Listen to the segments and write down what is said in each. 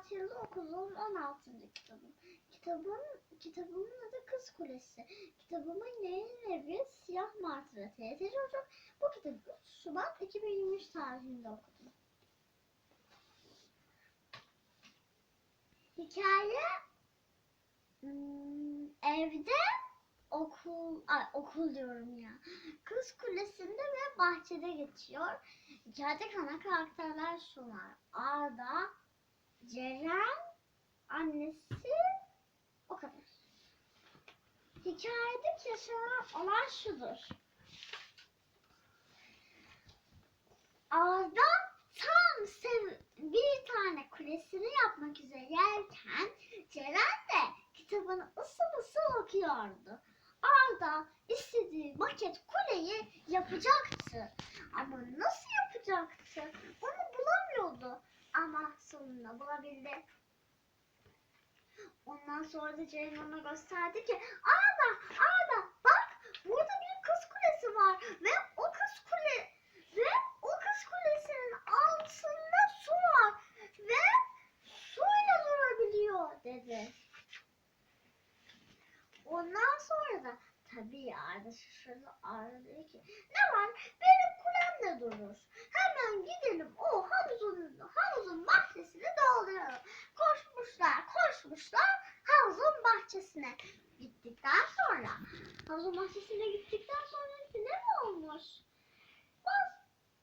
yaz tatilinde okuduğum 16. kitabım. Kitabın, kitabımın adı Kız Kulesi. Kitabımın yayın evi Siyah Martı ve TRT Çocuk. Bu kitabı 3 Şubat 2023 tarihinde okudum. Hikaye hmm, evde okul, ay okul diyorum ya. Kız Kulesi'nde ve bahçede geçiyor. Hikayede ana karakterler şunlar. Arda, Ceren, annesi, o kadar. Hikayede yaşanan olay şudur. Arda tam sev bir tane kulesini yapmak üzereyken Ceren de kitabını ısıl ısıl okuyordu. Arda istediği maket kuleyi yapacaktı. Ama nasıl yapacaktı? Onu bulamıyordu. Ama sonunda bulabildi. Ondan sonra da Ceren ona gösterdi ki Arda, Arda bak burada bir kız kulesi var ve o kız kule ve o kız kulesinin altında su var ve suyla durabiliyor dedi. Ondan sonra da tabii Arda şaşırdı. Arda dedi ki ne var benim kulem de durur. Hemen gidelim o havuzun, havuzun bahçesini dolduralım. Koşmuşlar koşmuşlar havuzun bahçesine gittikten sonra havuzun bahçesine gittikten sonra ne mi olmuş? Bas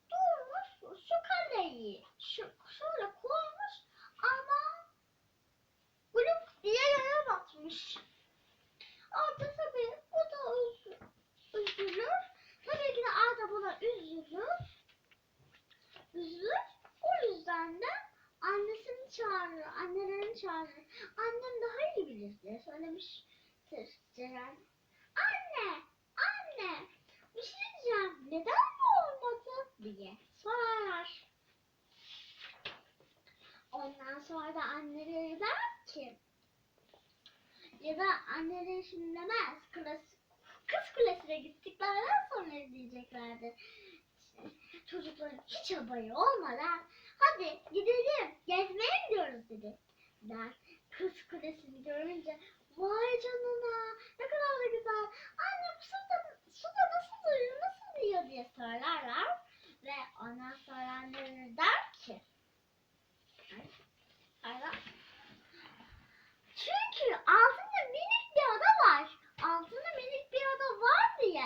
durmuş su kaleyi şu, şöyle koymuş ama gulup diye yere batmış. Arda tabii bu da üz- üzülür. Tabii ki de Arda buna üzülür. Üzülür. O yüzden de annesini çağırıyor. Annelerini çağırıyor. Annem daha iyi bilir diye söylemiştir Ceren. Anne! Anne! Bir şey diyeceğim. Neden bu olmadı? diye sorar. Ondan sonra da anneleri der ki ya da anneleri şimdi demez. Klas, kız kulesine gittiklerden sonra diyeceklerdir. Çocukların hiç habayı olmadan hadi gidelim gezmeye gidiyoruz dedi. Der. Kız kulesini görünce vay canına ne kadar da güzel. Anne bu suda, suda nasıl duruyor nasıl diyor diye sorarlar. Ve ondan sonra anneleri der ki Ay, Arda, çünkü altında minik bir ada var. Altında minik bir ada var diye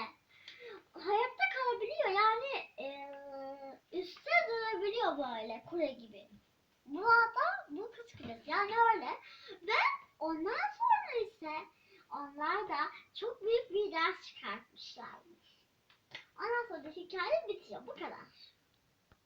hayatta kalabiliyor. Yani eee, üstte durabiliyor böyle kule gibi. Bu ada bu kız kulesi. Yani öyle. Ve ondan sonra ise onlar da çok büyük bir ders çıkartmışlar. Ondan sonra da hikaye bitiyor. Bu kadar.